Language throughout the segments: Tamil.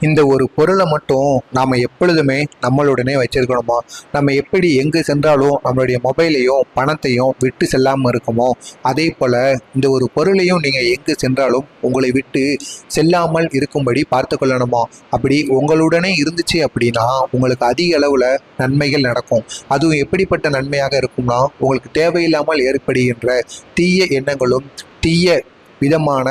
இந்த ஒரு பொருளை மட்டும் நாம் எப்பொழுதுமே நம்மளுடனே வச்சிருக்கணுமா? நம்ம எப்படி எங்கே சென்றாலும் நம்மளுடைய மொபைலையும் பணத்தையும் விட்டு செல்லாமல் இருக்குமோ? அதே போல் இந்த ஒரு பொருளையும் நீங்கள் எங்கு சென்றாலும் உங்களை விட்டு செல்லாமல் இருக்கும்படி பார்த்து கொள்ளணுமா? அப்படி உங்களுடனே இருந்துச்சு அப்படின்னா உங்களுக்கு அதிக அளவில் நன்மைகள் நடக்கும். அதுவும் எப்படிப்பட்ட நன்மையாக இருக்கும்னா உங்களுக்கு தேவையில்லாமல் ஏற்படுகின்ற தீய எண்ணங்களும் தீய விதமான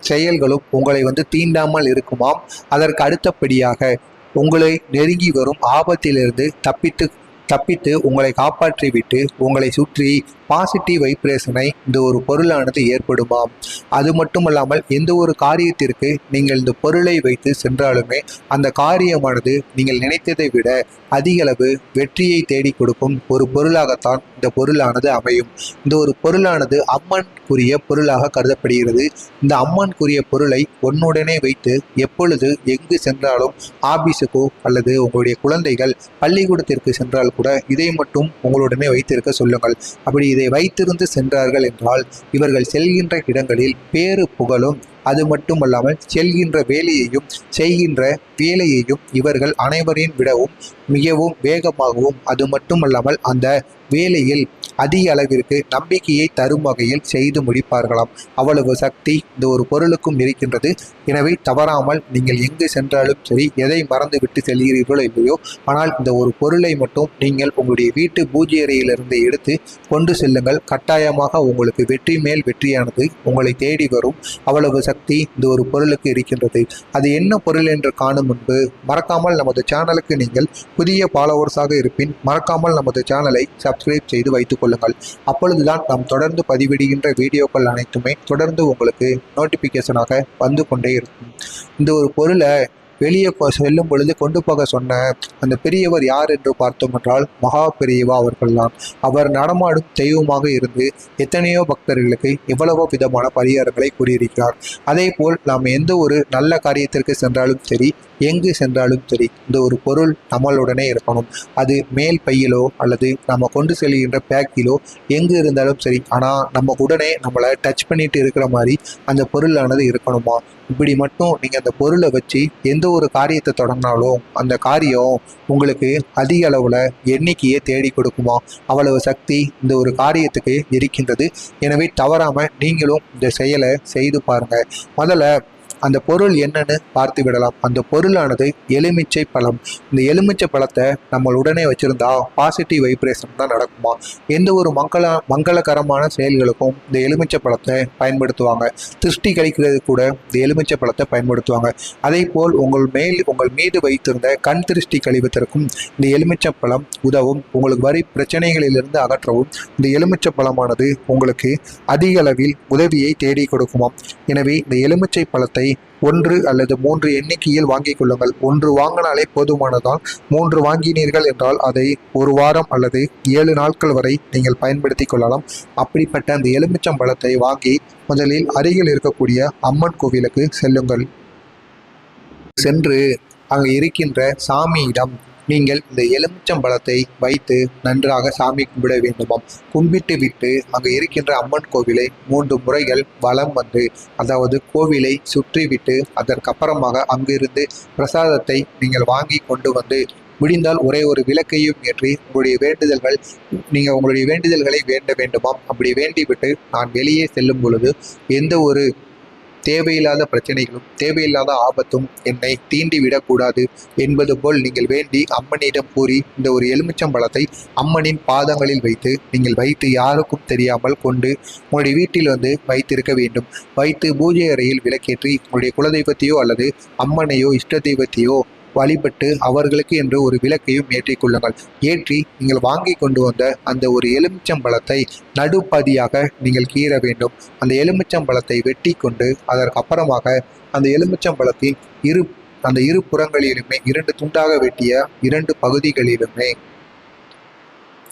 செயல்களும் உங்களை வந்து தீண்டாமல் இருக்குமாம். அதற்கு அடுத்தபடியாக உங்களை நெருங்கி வரும் ஆபத்திலிருந்து தப்பித்து தப்பித்து உங்களை காப்பாற்றிவிட்டு உங்களை சுற்றி பாசிட்டிவ் வைப்ரேஷனை இந்த ஒரு பொருளானது ஏற்படுமாம் அது மட்டுமல்லாமல் எந்த ஒரு காரியத்திற்கு நீங்கள் இந்த பொருளை வைத்து சென்றாலுமே அந்த காரியமானது நீங்கள் நினைத்ததை விட அதிகளவு வெற்றியை தேடி கொடுக்கும் ஒரு பொருளாகத்தான் இந்த பொருளானது அமையும். இந்த ஒரு பொருளானது அம்மனுக்குரிய பொருளாக கருதப்படுகிறது. இந்த அம்மனுக்குரிய பொருளை ஒன்னுடனே வைத்து எப்பொழுது எங்கு சென்றாலும் ஆபீஸுக்கோ அல்லது உங்களுடைய குழந்தைகள் பள்ளிக்கூடத்திற்கு சென்றால் கூட இதை மட்டும் உங்களுடனே வைத்திருக்க சொல்லுங்கள். அப்படி இதை வைத்திருந்து சென்றார்கள் என்றால் இவர்கள் செல்கின்ற இடங்களில் பேரு புகழும். அது மட்டுமல்லாமல் செல்கின்ற வேலையையும் செய்கின்ற வேலையையும் இவர்கள் அனைவரையும் விடவும் மிகவும் வேகமாகவும் அது மட்டுமல்லாமல் அந்த வேலையில் அதிக அளவிற்கு நம்பிக்கையை தரும் வகையில் செய்து முடிப்பார்களாம். அவ்வளவு சக்தி இந்த ஒரு பொருளுக்கும் இருக்கின்றது. எனவே தவறாமல் நீங்கள் எங்கு சென்றாலும் சரி எதை மறந்துவிட்டு செல்கிறீர்களோ இல்லையோ ஆனால் இந்த ஒரு பொருளை மட்டும் நீங்கள் உங்களுடைய வீட்டு பூஜை அறையிலிருந்து எடுத்து கொண்டு செல்லுங்கள். கட்டாயமாக உங்களுக்கு வெற்றி மேல் வெற்றியானது உங்களை தேடி வரும். அவ்வளவு சக்தி இந்த ஒரு பொருளுக்கு இருக்கின்றது. அது என்ன பொருள் என்று காணும் முன்பு மறக்காமல் நமது சேனலுக்கு நீங்கள் புதிய ஃபாலோவர்ஸாக இருப்பின் மறக்காமல் நமது சேனலை சப் சப்ஸ்கிரைப் செய்து வைத்துக் கொள்ளுங்கள். அப்பொழுதுதான் நாம் தொடர்ந்து பதிவிடுகின்ற வீடியோக்கள் அனைத்துமே தொடர்ந்து உங்களுக்கு நோட்டிஃபிகேஷனாக வந்து கொண்டே இருக்கும். இந்த ஒரு பொருளை வெளியே செல்லும் பொழுது கொண்டு போக சொன்ன அந்த பெரியவர் யார் என்று பார்த்தோம் என்றால் மகா பெரியவா அவர்கள்தான். அவர் நடமாடும் தெய்வமாக இருந்து எத்தனையோ பக்தர்களுக்கு எவ்வளவோ விதமான பரிகாரங்களை கூறியிருக்கிறார். அதே போல் நாம் எந்த ஒரு நல்ல காரியத்திற்கு சென்றாலும் சரி எங்கு சென்றாலும் சரி இந்த ஒரு பொருள் நம்மளுடனே இருக்கணும். அது மேல் பையிலோ அல்லது நம்ம கொண்டு செல்கின்ற பேக்கிலோ எங்கு இருந்தாலும் சரி ஆனால் நம்ம உடனே நம்மளை டச் பண்ணிட்டு இருக்கிற மாதிரி அந்த பொருளானது இருக்கணுமா? இப்படி மட்டும் நீங்கள் அந்த பொருளை வச்சு எந்த ஒரு காரியத்தை தொடங்கினாலும் அந்த காரியம் உங்களுக்கு அதிக அளவில் எண்ணிக்கையை தேடி கொடுக்குமா? அவ்வளவு சக்தி இந்த ஒரு காரியத்துக்கு இருக்கின்றது. எனவே தவறாமல் நீங்களும் இந்த செயலை செய்து பாருங்கள் முதல்ல அந்த பொருள் என்னன்னு பார்த்து விடலாம். அந்த பொருளானது எலுமிச்சை பழம். இந்த எலுமிச்சை பழத்தை நம்ம உடனே வச்சிருந்தா பாசிட்டிவ் வைப்ரேஷன் தான் நடக்குமா? எந்த ஒரு மங்கள மங்களகரமான செயல்களுக்கும் இந்த எலுமிச்சை பழத்தை பயன்படுத்துவாங்க. திருஷ்டி கழிக்கிறது கூட இந்த எலுமிச்சை பழத்தை பயன்படுத்துவாங்க. அதே போல் உங்கள் மேல் உங்கள் மீது வைத்திருந்த கண் திருஷ்டி கழிவதற்கும் இந்த எலுமிச்சை பழம் உதவும். உங்களுக்கு வரி பிரச்சனைகளிலிருந்து அகற்றவும் இந்த எலுமிச்சை பழமானது உங்களுக்கு அதிக அளவில் உதவியை தேடி கொடுக்குமாம். எனவே இந்த எலுமிச்சை பழத்தை ஒன்று அல்லது மூன்று எண்ணிக்கையில் வாங்கிக் கொள்ளுங்கள். ஒன்று வாங்கினாலே போதுமானதால் மூன்று வாங்கினீர்கள் என்றால் அதை ஒரு வாரம் அல்லது ஏழு நாட்கள் வரை நீங்கள் பயன்படுத்தி கொள்ளலாம். அப்படிப்பட்ட அந்த எலுமிச்சம் பழத்தை வாங்கி முதலில் அருகில் இருக்கக்கூடிய அம்மன் கோவிலுக்கு செல்லுங்கள். சென்று அங்கு இருக்கின்ற சாமியிடம் நீங்கள் இந்த எலுமிச்சம் பழத்தை வைத்து நன்றாக சாமி கும்பிட வேண்டுமாம். கும்பிட்டு விட்டு அங்கே இருக்கின்ற அம்மன் கோவிலை மூன்று முறைகள் வலம் வந்து அதாவது கோவிலை சுற்றி விட்டு அதற்கப்புறமாக அங்கிருந்து பிரசாதத்தை நீங்கள் வாங்கி கொண்டு வந்து முடிந்தால் ஒரே ஒரு விளக்கையும் ஏற்றி உங்களுடைய வேண்டுதல்கள் நீங்கள் உங்களுடைய வேண்டுதல்களை வேண்ட வேண்டுமாம். அப்படி வேண்டிவிட்டு நான் வெளியே செல்லும் பொழுது எந்த ஒரு தேவையில்லாத பிரச்சனைகளும் தேவையில்லாத ஆபத்தும் என்னை தீண்டிவிடக்கூடாது என்பது போல் நீங்கள் வேண்டி அம்மனிடம் கூறி இந்த ஒரு எலுமிச்சம்பழத்தை அம்மனின் பாதங்களில் வைத்து நீங்கள் வைத்து யாருக்கும் தெரியாமல் கொண்டு உங்களுடைய வீட்டில் வந்து வைத்திருக்க வேண்டும். வைத்து பூஜை அறையில் விளக்கேற்றி உங்களுடைய குலதெய்வத்தையோ அல்லது அம்மனையோ இஷ்ட தெய்வத்தையோ வழிபட்டு அவர்களுக்கு என்று ஒரு விளக்கையும் ஏற்றிக் கொள்ளுங்கள். ஏற்றி நீங்கள் வாங்கி கொண்டு வந்த அந்த ஒரு எலுமிச்சம்பழத்தை நடுப்பதியாக நீங்கள் கீற வேண்டும். அந்த எலுமிச்சம்பழத்தை வெட்டி கொண்டு அதற்கப்புறமாக அந்த எலுமிச்சம்பழத்தின் இரு அந்த இரு புறங்களிலுமே இரண்டு துண்டாக வெட்டிய இரண்டு பகுதிகளிலுமே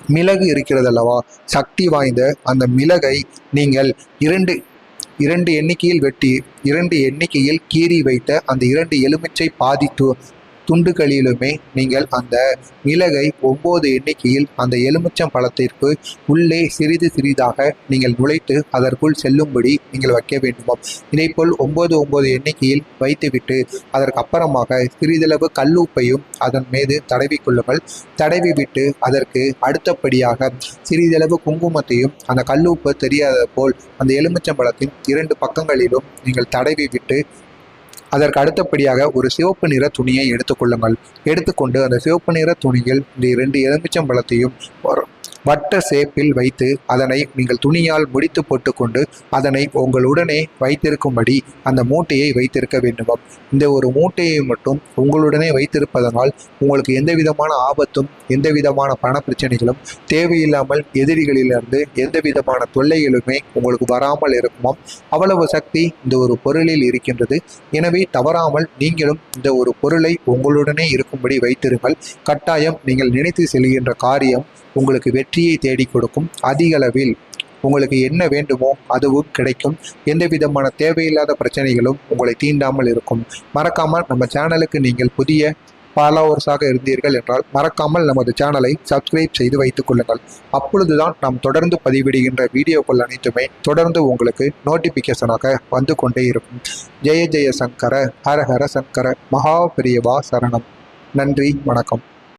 மிளகு இருக்கிறது அல்லவா சக்தி வாய்ந்த அந்த மிளகை நீங்கள் இரண்டு இரண்டு எண்ணிக்கையில் வெட்டி இரண்டு எண்ணிக்கையில் கீறி வைத்த அந்த இரண்டு எலுமிச்சை பாதி து துண்டுகளிலுமே நீங்கள் அந்த மிளகை ஒம்பது எண்ணிக்கையில் அந்த எலுமிச்சம் பழத்திற்கு உள்ளே சிறிது சிறிதாக நீங்கள் நுழைத்து அதற்குள் செல்லும்படி நீங்கள் வைக்க வேண்டுமாம் இதேபோல் ஒம்பது ஒம்பது எண்ணிக்கையில் வைத்துவிட்டு அதற்கு அப்புறமாக சிறிதளவு கல்லூப்பையும் அதன் மீது தடவி கொள்ளுங்கள். தடவி விட்டு அதற்கு அடுத்தபடியாக சிறிதளவு குங்குமத்தையும் அந்த கல்லூப்பு தெரியாத போல் அந்த எலுமிச்சம்பழத்தின் இரண்டு பக்கங்களிலும் நீங்கள் தடவி விட்டு அதற்கு அடுத்தபடியாக ஒரு சிவப்பு நிற துணியை எடுத்துக்கொள்ளுங்கள் எடுத்துக்கொண்டு அந்த சிவப்பு நிற துணியில் இந்த இரண்டு எலுமிச்சம்பழத்தையும் ஒரு வட்ட சேப்பில் வைத்து அதனை நீங்கள் துணியால் முடித்து போட்டுக்கொண்டு அதனை உங்களுடனே வைத்திருக்கும்படி அந்த மூட்டையை வைத்திருக்க வேண்டுமாம். இந்த ஒரு மூட்டையை மட்டும் உங்களுடனே வைத்திருப்பதனால் உங்களுக்கு எந்த விதமான ஆபத்தும் எந்த விதமான பண பிரச்சனைகளும் தேவையில்லாமல் எதிரிகளிலிருந்து எந்த விதமான தொல்லைகளுமே உங்களுக்கு வராமல் இருக்குமாம். அவ்வளவு சக்தி இந்த ஒரு பொருளில் இருக்கின்றது. எனவே தவறாமல் நீங்களும் இந்த ஒரு பொருளை உங்களுடனே இருக்கும்படி வைத்திருங்கள். கட்டாயம் நீங்கள் நினைத்து செல்கின்ற காரியம் உங்களுக்கு வெற்றியை தேடி கொடுக்கும். அதிக அளவில் உங்களுக்கு என்ன வேண்டுமோ அதுவும் கிடைக்கும். எந்த விதமான தேவையில்லாத பிரச்சனைகளும் உங்களை தீண்டாமல் இருக்கும். மறக்காமல் நம்ம சேனலுக்கு நீங்கள் புதிய ஃபாலோவர்ஸாக இருந்தீர்கள் என்றால் மறக்காமல் நமது சேனலை சப்ஸ்கிரைப் செய்து வைத்துக் கொள்ளுங்கள். அப்பொழுதுதான் நாம் தொடர்ந்து பதிவிடுகின்ற வீடியோக்கள் அனைத்துமே தொடர்ந்து உங்களுக்கு நோட்டிபிகேஷனாக வந்து கொண்டே இருக்கும். ஜெய ஜெய சங்கர ஹர ஹர சங்கர மகாபிரியவா சரணம். நன்றி வணக்கம்.